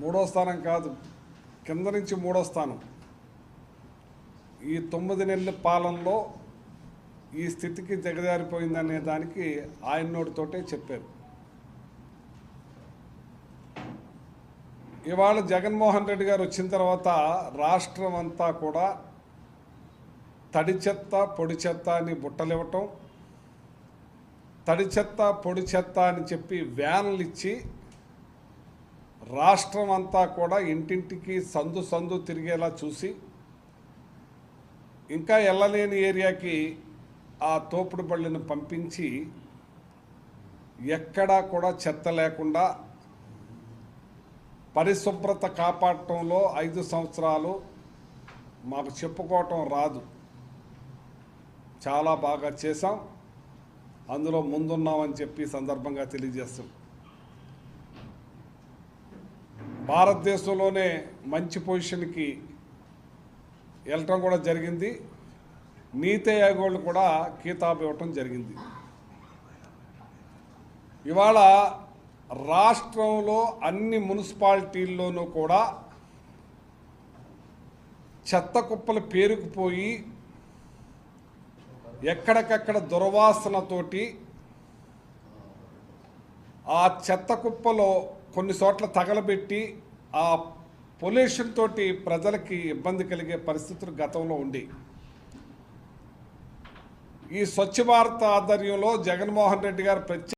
మూడో స్థానం కాదు కింద నుంచి మూడో స్థానం. ఈ తొమ్మిది నెలల పాలనలో ఈ స్థితికి దిగజారిపోయిందనే దానికి ఆయన నోటితోటే చెప్పారు. ఇవాళ జగన్మోహన్ రెడ్డి గారు వచ్చిన తర్వాత రాష్ట్రం అంతా కూడా తడి చెత్త పొడి చెత్త అని బుట్టలివ్వటం తడి చెత్త పొడి చెత్త అని చెప్పి వ్యాన్లు ఇచ్చి రాష్ట్రం అంతా కూడా ఇంటింటికి సందు సందు తిరిగేలా చూసి ఇంకా వెళ్ళలేని ఏరియాకి ఆ తోపుడు బళ్ళను పంపించి ఎక్కడా కూడా చెత్త లేకుండా పరిశుభ్రత కాపాడటంలో ఐదు సంవత్సరాలు మాకు చెప్పుకోవటం రాదు. చాలా బాగా చేశాం. అందులో ముందున్నామని చెప్పి సందర్భంగా తెలియజేస్తాం భారతదేశంలోనే మంచి పొజిషన్కి వెళ్ళటం కూడా జరిగింది. నీతి ఆయోగ్ కూడా కితాబు ఇవ్వటం జరిగింది. ఇవాళ రాష్ట్రంలో అన్ని మున్సిపాలిటీల్లోనూ కూడా చెత్త కుప్పలు పేరుకుపోయి ఎక్కడికక్కడ దుర్వాసనతోటి ఆ చెత్త కుప్పలో కొన్ని చోట్ల తగలబెట్టి ఆ పొల్యూషన్ తోటి ప్రజలకి ఇబ్బంది కలిగే పరిస్థితులు గతంలో ఉండి. ఈ స్వచ్ఛ భారత్ ఆధ్వర్యంలో జగన్మోహన్ రెడ్డి గారు ప్రత్యేక